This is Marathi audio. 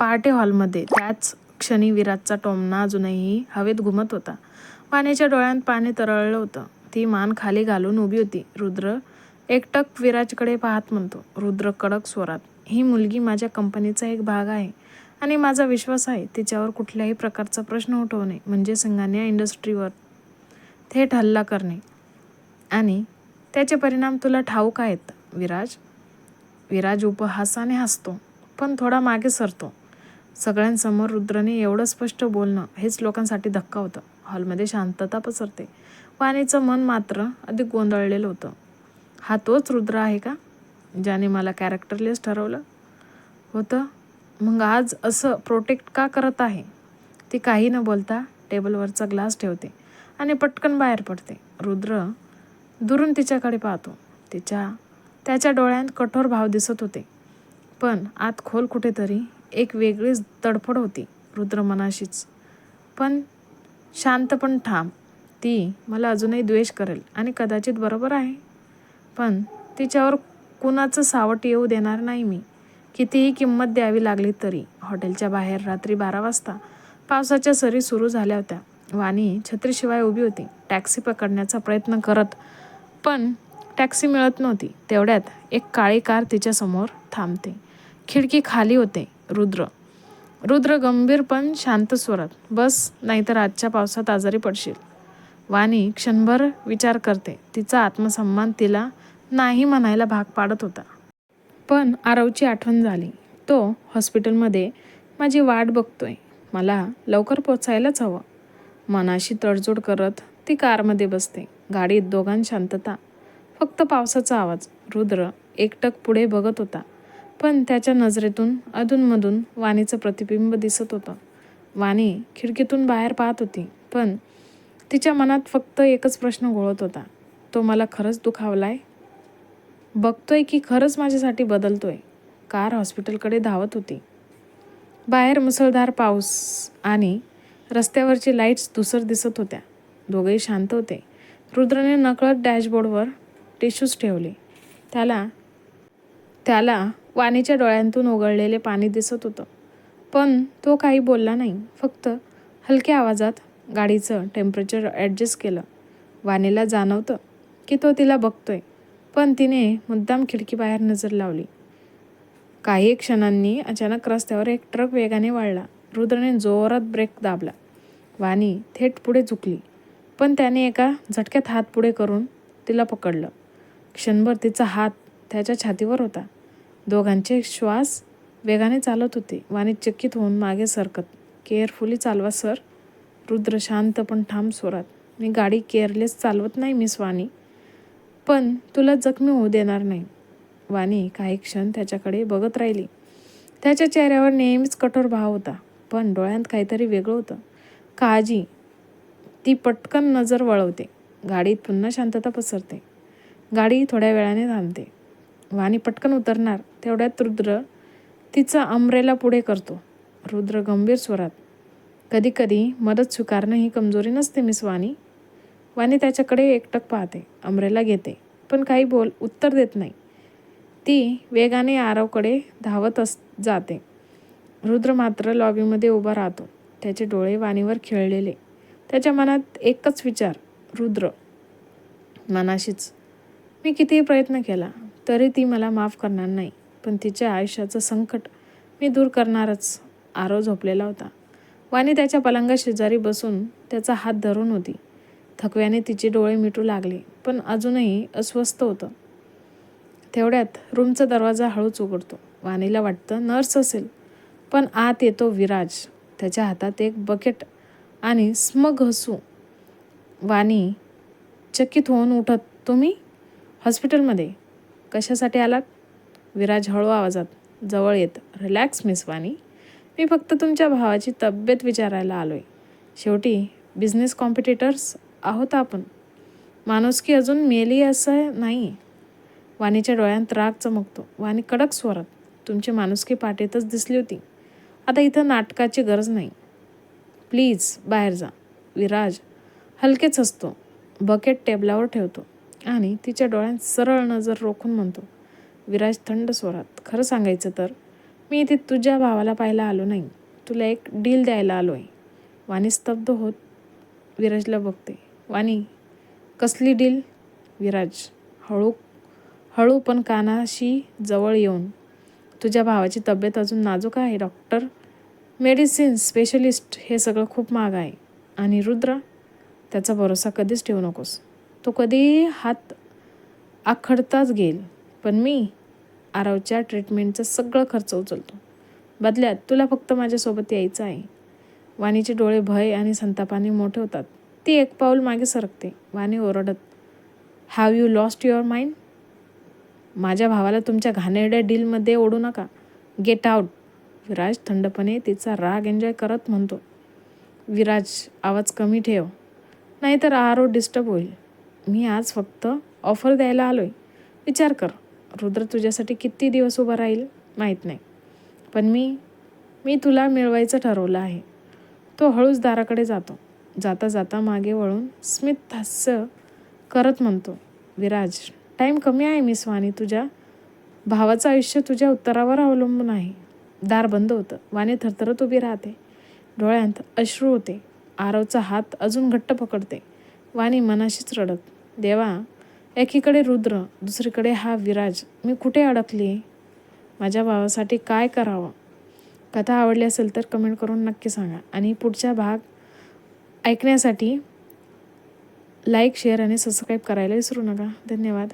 पहाटे हॉलमध्ये. त्याच क्षणी विराजचा टोमणा अजूनही हवेत घुमत होता. पाण्याच्या डोळ्यात पाणी तरळलं होतं. ती मान खाली घालून उभी होती. रुद्र एकटक विराजकडे पाहत म्हणतो रुद्र कडक स्वरात. ही मुलगी माझ्या कंपनीचा एक भाग आहे आणि माझा विश्वास आहे. तिच्यावर कुठल्याही प्रकारचा प्रश्न उठवणे म्हणजे संघाने इंडस्ट्रीवर थेट हल्ला करणे. आणि त्याचे परिणाम तुला ठाऊक आहेत विराज. विराज उपहासाने हसतो पण थोडा मागे सरतो. सगळ्यांसमोर रुद्रने एवढं स्पष्ट बोलणं हेच लोकांसाठी धक्का होतं. हॉलमध्ये शांतता पसरते. वाणीचं मन मात्र अधिक गोंधळलेलं होतं. हा तोच रुद्र आहे का? ज्याने मला कॅरेक्टरलेस ठरवलं? होतं. मग आज असं प्रोटेक्ट का करत आहे? ती काही न बोलता टेबलवरचा ग्लास ठेवते आणि पटकन बाहेर पडते. रुद्र दुरून तिच्याकडे पाहतो. तिच्या त्याच्या डोळ्यात कठोर भाव दिसत होते. पण आत खोल कुठेतरी एक वेगळीच तडफड होती रुद्र मनाशीच पण शांत पण ठाम. ती मला अजूनही द्वेष करेल आणि कदाचित बरोबर आहे. पण तिच्यावर कुणाचं सावट येऊ देणार नाही मी. कितीही किंमत द्यावी लागली तरी. हॉटेलच्या बाहेर रात्री बारा वाजता पावसाच्या सरी सुरू झाल्या होत्या. वाणी छत्रीशिवाय उभी होती. टॅक्सी पकडण्याचा प्रयत्न करत. पण टॅक्सी मिळत नव्हती. तेवढ्यात एक काळी कार तिच्यासमोर थांबते. खिडकी खाली होते. रुद्र. रुद्र गंभीर पण शांत स्वरात. बस नाहीतर आजच्या पावसात आजारी पडशील. वाणी क्षणभर विचार करते. तिचा आत्मसन्मान तिला नाही म्हणायला भाग पाडत होता. पण आरवची आठवण झाली. तो हॉस्पिटलमध्ये माझी वाट बघतोय. मला लवकर पोचायलाच हवं. मनाशी तडजोड करत ती कारमध्ये बसते. गाडीत दोघां शांतता. फक्त पावसाचा आवाज. रुद्र एकटक पुढे बघत होता. पण त्याच्या नजरेतून अधूनमधून वाणीचं प्रतिबिंब दिसत होतं. वाणी खिडकीतून बाहेर पाहत होती पण तिच्या मनात फक्त एकच प्रश्न घोळत होता. तो मला खरंच दुखावलाय? बघतोय की खरंच माझ्यासाठी बदलतोय? कार हॉस्पिटलकडे धावत होती. बाहेर मुसळधार पाऊस आणि रस्त्यावरची लाईट्स दुसर दिसत होत्या. दोघेही शांत होते. रुद्रने नकळत डॅशबोर्डवर टिश्यूज ठेवले. त्याला त्याला वाणीच्या डोळ्यांतून ओघळलेले पाणी दिसत होतं. पण तो काही बोलला नाही. फक्त हलक्या आवाजात गाडीचं टेम्परेचर ॲडजस्ट केलं. वाणीला जाणवतं की तो तिला बघतोय. पण तिने मुद्दाम खिडकीबाहेर नजर लावली. काही क्षणांनी अचानक रस्त्यावर एक ट्रक वेगाने वाढला. रुद्रने जोरात ब्रेक दाबला. वाणी थेट पुढे झुकली. पण त्याने एका झटक्यात हात पुढे करून तिला पकडलं. क्षणभर तिचा हात त्याच्या छातीवर होता. दोघांचे श्वास वेगाने चालत होते. वाणी चकित होऊन मागे सरकत. केअरफुली चालवा सर. रुद्र शांत पण ठाम स्वरात. मी गाडी केअरलेस चालवत नाही मिस वाणी. पण तुला जखमी होऊ देणार नाही. वाणी काही क्षण त्याच्याकडे बघत राहिली. त्याच्या चेहऱ्यावर नेहमीच कठोर भाव होता पण डोळ्यांत काहीतरी वेगळं होतं. काळजी. ती पटकन नजर वळवते. गाडीत पुन्हा शांतता पसरते. गाडी थोड्या वेळाने थांबते. वाणी पटकन उतरणार तेवढ्यात रुद्र तिचा अमरेला पुढे करतो. रुद्र गंभीर स्वरात कधीकधी मदत स्वीकारणं ही कमजोरी नसते मिस वाणी. वाणी त्याच्याकडे एकटक पाहते अमरेला घेते पण काही बोल उत्तर देत नाही. ती वेगाने आरवकडे धावत अस जाते. रुद्र मात्र लॉबीमध्ये उभा राहतो. त्याचे डोळे वाणीवर खेळलेले. त्याच्या मनात एकच विचार रुद्र. मनाशीच मी कितीही प्रयत्न केला तरी ती मला माफ करणार नाही. पण तिच्या आयुष्याचं संकट मी दूर करणारच आरो झोपलेला होता. वाणी त्याच्या पलंगा शेजारी बसून त्याचा हात धरून होती. थकव्याने तिचे डोळे मिटू लागले पण अजूनही अस्वस्थ होतं. तेवढ्यात रूमचा दरवाजा हळूच उघडतो. वाणीला वाटतं नर्स असेल पण आत येतो विराज. त्याच्या हातात एक बकेट आणि स्मग हसू. वाणी चकित होऊन उठत तुम्ही? हॉस्पिटलमध्ये? कशासाठी आलात? विराज हळू आवाजात जवळ येत रिलॅक्स मिस वाणी मी फक्त तुमच्या भावाची तब्येत विचारायला आलो आहे शेवटी बिझनेस कॉम्पिटिटर्स आहोत आपण. माणुसकी अजून मेली असं नाही. वाणीच्या डोळ्यांत राग चमकतो. वाणी कडक स्वरात तुमची माणुसकी पाठीतच दिसली होती. आता इथं नाटकाची गरज नाही. प्लीज बाहेर जा. विराज हलकेच असतो बकेट टेबलावर ठेवतो. आणि तिच्या डोळ्यात सरळ नजर रोखून म्हणतो विराज थंड स्वरात. खरं सांगायचं तर मी इथे तुझ्या भावाला पाहायला आलो नाही. तुला एक डील द्यायला आलो आहे वाणी स्तब्ध होत विराजला बघते. वाणी कसली डील? विराज हळू हळू पण कानाशी जवळ येऊन. तुझ्या भावाची तब्येत अजून नाजूक आहे डॉक्टर. मेडिसिन स्पेशलिस्ट हे सगळं खूप महाग आहे. आणि रुद्र त्याचा भरोसा कधीच ठेवू नकोस. तो कधी हात आखडताच घेईल. पण मी आरवच्या ट्रीटमेंटचा सगळं खर्च उचलतो. बदल्यात तुला फक्त माझ्यासोबत यायचं आहे. वाणीचे डोळे भय आणि संतापाने मोठे होतात. ती एक पाऊल मागे सरकते. वाणी ओरडत have you lost your mind माझ्या भावाला तुमच्या घाणेरड्या डीलमध्ये ओढू नका. गेट आउट विराज थंडपणे तिचा राग एन्जॉय करत म्हणतो. विराज आवाज कमी ठेव. नाहीतर आरो डिस्टर्ब होईल. मी आज फक्त ऑफर द्यायला आलो आहे विचार कर रुद्र तुझ्यासाठी किती दिवस उभा राहील माहीत नाही. पण मी मी तुला मिळवायचं ठरवलं आहे. तो हळूच दाराकडे जातो. जाता जाता मागे वळून स्मित हास्य करत म्हणतो विराज टाईम कमी आहे मिस वाणी तुझ्या भावाचं आयुष्य तुझ्या उत्तरावर अवलंबून आहे. दार बंद होतं. वाणी थरथरत उभी राहते. डोळ्यांत अश्रू होते. आरवचा हात अजून घट्ट पकडते. वाणी मनाशीच रडत देवा एकीकडे रुद्र दुसरीकडे हा विराज. मी कुठे अडकली? माझ्या भावासाठी काय करावं? कथा आवडली असेल तर कमेंट करून नक्की सांगा. आणि पुढचा भाग ऐकण्यासाठी लाईक शेअर आणि सबस्क्राईब करायला विसरू नका. धन्यवाद.